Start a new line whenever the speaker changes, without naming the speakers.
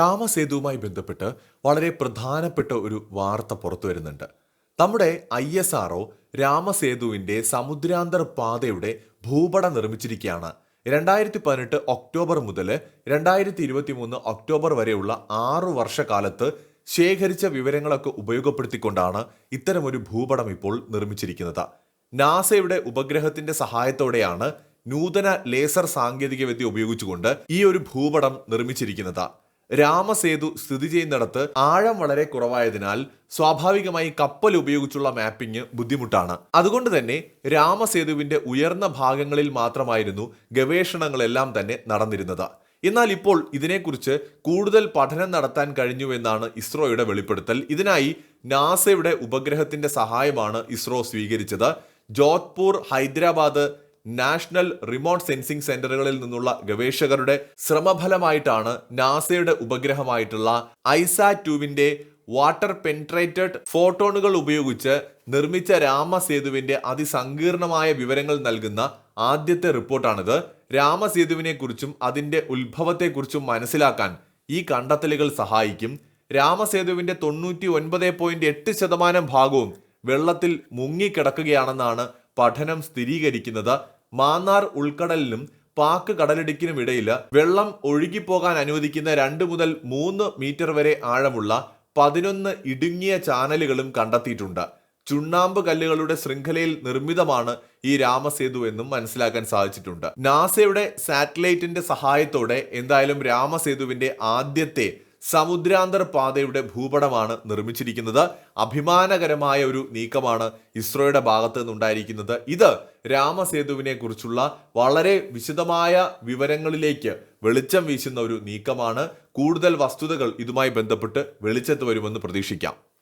രാമസേതുവുമായി ബന്ധപ്പെട്ട് വളരെ പ്രധാനപ്പെട്ട ഒരു വാർത്ത പുറത്തു വരുന്നുണ്ട്. നമ്മുടെ ഐ എസ് ആർഒ രാമസേതുവിന്റെ സമുദ്രാന്തർ പാതയുടെ ഭൂപടം നിർമ്മിച്ചിരിക്കുകയാണ്. രണ്ടായിരത്തി പതിനെട്ട് ഒക്ടോബർ മുതൽ രണ്ടായിരത്തി ഇരുപത്തി മൂന്ന് ഒക്ടോബർ വരെയുള്ള ആറു വർഷക്കാലത്ത് ശേഖരിച്ച വിവരങ്ങളൊക്കെ ഉപയോഗപ്പെടുത്തിക്കൊണ്ടാണ് ഇത്തരമൊരു ഭൂപടം ഇപ്പോൾ നിർമ്മിച്ചിരിക്കുന്നത്. നാസയുടെ ഉപഗ്രഹത്തിന്റെ സഹായത്തോടെയാണ് നൂതന ലേസർ സാങ്കേതികവിദ്യ ഉപയോഗിച്ചുകൊണ്ട് ഈ ഒരു ഭൂപടം നിർമ്മിച്ചിരിക്കുന്നത്. രാമസേതു സ്ഥിതി ചെയ്യുന്നിടത്ത് ആഴം വളരെ കുറവായതിനാൽ സ്വാഭാവികമായി കപ്പൽ ഉപയോഗിച്ചുള്ള മാപ്പിംഗ് ബുദ്ധിമുട്ടാണ്. അതുകൊണ്ട് തന്നെ രാമസേതുവിന്റെ ഉയർന്ന ഭാഗങ്ങളിൽ മാത്രമായിരുന്നു ഗവേഷണങ്ങളെല്ലാം തന്നെ നടന്നിരുന്നത്. എന്നാൽ ഇപ്പോൾ ഇതിനെക്കുറിച്ച് കൂടുതൽ പഠനം നടത്താൻ കഴിഞ്ഞുവെന്നാണ് ഇസ്രോയുടെ വെളിപ്പെടുത്തൽ. ഇതിനായി നാസയുടെ ഉപഗ്രഹത്തിന്റെ സഹായമാണ് ഇസ്രോ സ്വീകരിച്ചത്. Jodhpur Hyderabad national remote sensing സെന്ററുകളിൽ നിന്നുള്ള ഗവേഷകരുടെ ശ്രമഫലമായിട്ടാണ് നാസയുടെ ഉപഗ്രഹമായിട്ടുള്ള ഐസാറ്റ് ടുവിന്റെ വാട്ടർ പെൻട്രേറ്റഡ് ഫോട്ടോണുകൾ ഉപയോഗിച്ച് നിർമ്മിച്ച രാമസേതുവിന്റെ അതിസങ്കീർണമായ വിവരങ്ങൾ നൽകുന്ന ആദ്യത്തെ റിപ്പോർട്ടാണിത്. രാമസേതുവിനെ കുറിച്ചും അതിന്റെ ഉത്ഭവത്തെക്കുറിച്ചും മനസ്സിലാക്കാൻ ഈ കണ്ടെത്തലുകൾ സഹായിക്കും. രാമസേതുവിന്റെ തൊണ്ണൂറ്റി ഒൻപത് പോയിന്റ് എട്ട് ശതമാനം ഭാഗവും വെള്ളത്തിൽ മുങ്ങിക്കിടക്കുകയാണെന്നാണ് പഠനം സ്ഥിരീകരിക്കുന്നത്. മാന്നാർ ഉൾക്കടലിനും പാക്ക് കടലിടുക്കിനും ഇടയിൽ വെള്ളം ഒഴുകിപ്പോകാൻ അനുവദിക്കുന്ന രണ്ട് മുതൽ മൂന്ന് മീറ്റർ വരെ ആഴമുള്ള പതിനൊന്ന് ഇടുങ്ങിയ ചാനലുകളും കണ്ടെത്തിയിട്ടുണ്ട്. ചുണ്ണാമ്പ് കല്ലുകളുടെ ശൃംഖലയിൽ നിർമ്മിതമാണ് ഈ രാമസേതു എന്നും മനസ്സിലാക്കാൻ സാധിച്ചിട്ടുണ്ട്. നാസയുടെ സാറ്റലൈറ്റിന്റെ സഹായത്തോടെ എന്തായാലും രാമസേതുവിന്റെ ആദ്യത്തെ സമുദ്രാന്തർ പാതയുടെ ഭൂപടമാണ് നിർമ്മിച്ചിരിക്കുന്നത്. അഭിമാനകരമായ ഒരു നീക്കമാണ് ഇസ്രോയുടെ ഭാഗത്ത് നിന്നുണ്ടായിരിക്കുന്നത്. ഇത് രാമസേതുവിനെ കുറിച്ചുള്ള വളരെ വിശദമായ വിവരങ്ങളിലേക്ക് വെളിച്ചം വീശുന്ന ഒരു നീക്കമാണ്. കൂടുതൽ വസ്തുതകൾ ഇതുമായി ബന്ധപ്പെട്ട് വെളിച്ചത്ത് വരുമെന്ന് പ്രതീക്ഷിക്കാം.